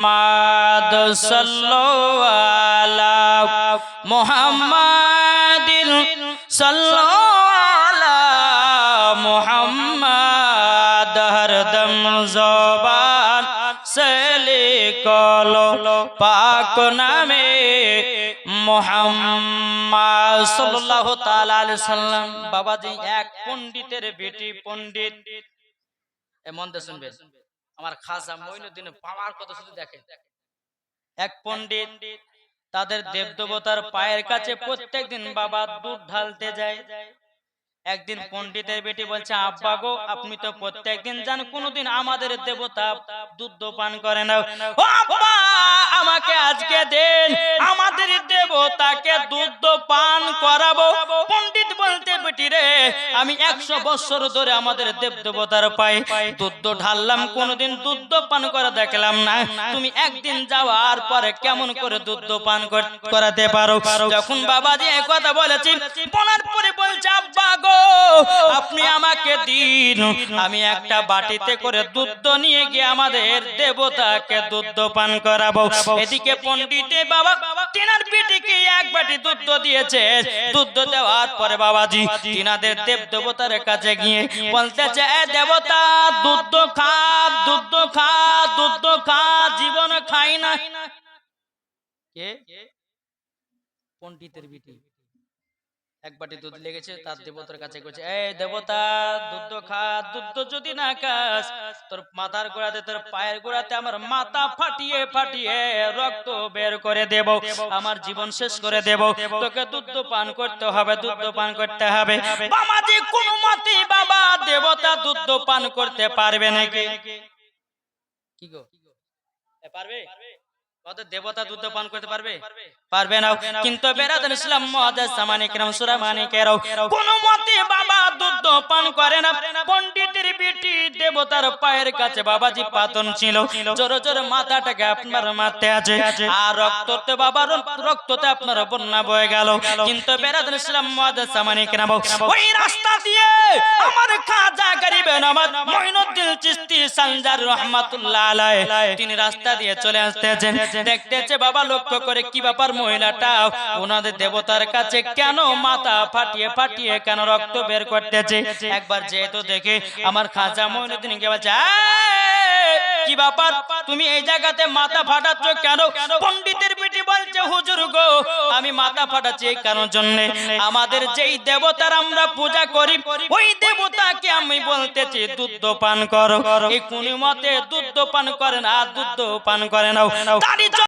محمد صلوا على محمد صلوا على محمد ہر دم زبان سے لکھو پاک نام محمد صلی اللہ تعالی علیہ وسلم بابا جی ایک پنڈتر بیٹی پنڈت এমন দেশন বেশ আমার খাজা মইনুদ্দিন পাওয়ার কথা শুধু দেখেন। এক পণ্ডিত তাদের দেবদেবতার পায়ের কাছে প্রত্যেকদিন বাবা দুধ ঢালতে যায়। একদিন পণ্ডিতের বেটি বলছে আব্বা গো আপনি তো প্রত্যেকদিন যান কোনোদিন আমাদের দেবতা দুধ পান করে না ও আব্বা আমাকে আজকে দেন। দেবতাকে দুধ পান করাবো। পণ্ডিত বলতে, বেটি রে, আমি একশো বছর ধরে আমাদের দেব দেবতার পায়ে দুধ ঢাললাম, কোনোদিন দুধ পান করা দেখলাম না। তুমি একদিন যাওয়ার পরে কেমন করে দুধ পান করাতে পারো। যখন বাবাজি এ কথা বলেছি বলার পরে বলছে, আব্বা গো, আপনি আমাকে দিন। আমি একটা বাটিতে করে দুধ নিয়ে গিয়ে আমাদের দেবতাকে দুধ পান করাবো। এদিকে পণ্ডিতে বাবা তিনার পিটিকে এক বাটি দুধ দিয়েছে। দুধ দেওয়ার পরে বাবাজি তিনাদের দেব দেবতার কাছে গিয়ে বলতেছে দেবতা, দুধ খা দুধ খা দুধ খা, জীবন খাই না। কে? পণ্ডিতের বিটি এক বাটি দুধ লেগেছে তার দেবতার কাছে করছে এই দেবতা দুধ খা দুধ যদি না খাস তোর মাথার গোড়াতে তোর পায়ের গোড়াতে আমার মাথা ফাটিয়ে ফাটিয়ে রক্ত বের করে দেব। আমার জীবন শেষ করে দেব। তোকে দুধ পান করতে হবে দুধ পান করতে হবে। বাবাজি কোন মতে বাবা দেবতা দুধ পান করতে পারবে নাকি? কি গো? পারবে? দেবতা দুধ পান করতে পারবে? পারবে। না কিন্তু বেরাদান ইসলাম সামানিক মানি মতে বাবা দুধ পান করে না। পণ্ডিতের বেটি দেবতার পায়ের কাছে বাবাজি পাতন ছিল। জোরে জোরে মাথাটাকে আপনার আছে। আর রক্ততে বাবা রক্ততে আপনার বন্যা বয়ে গেল। কিন্তু ওই রাস্তা দিয়ে আমার খাজা গরিবেন আমার মঈনুদ্দিন সানজার রহমাতুল্লাহ আলাইহি। তিনি রাস্তা দিয়ে চলে আসতেছেন। দেখতেছে বাবা লক্ষ্য করে কি ব্যাপার মহিলাটা, ওনাদের দেবতার কাছে কেন মাথা ফাটিয়ে ফাটিয়ে কেন রক্ত বের করতেছে? একবার যেহেতু দেখে আমার খাজা মঈনুদ্দিন কে বলছে কি ব্যাপার? তুমি এই জায়গাতে মাথা ফাটাচ্ছ কেন? পণ্ডিতের বলছে হুজুর গো আমি মাথা ফাটাচ্ছি এই কারণ জন্য। আমাদের যেই দেবতার আমরা পূজা করি ওই দেবতাকে আমি বলতেছি দুধ পান করো। এই কোন মতে দুধ পান করে না দুধ পান করে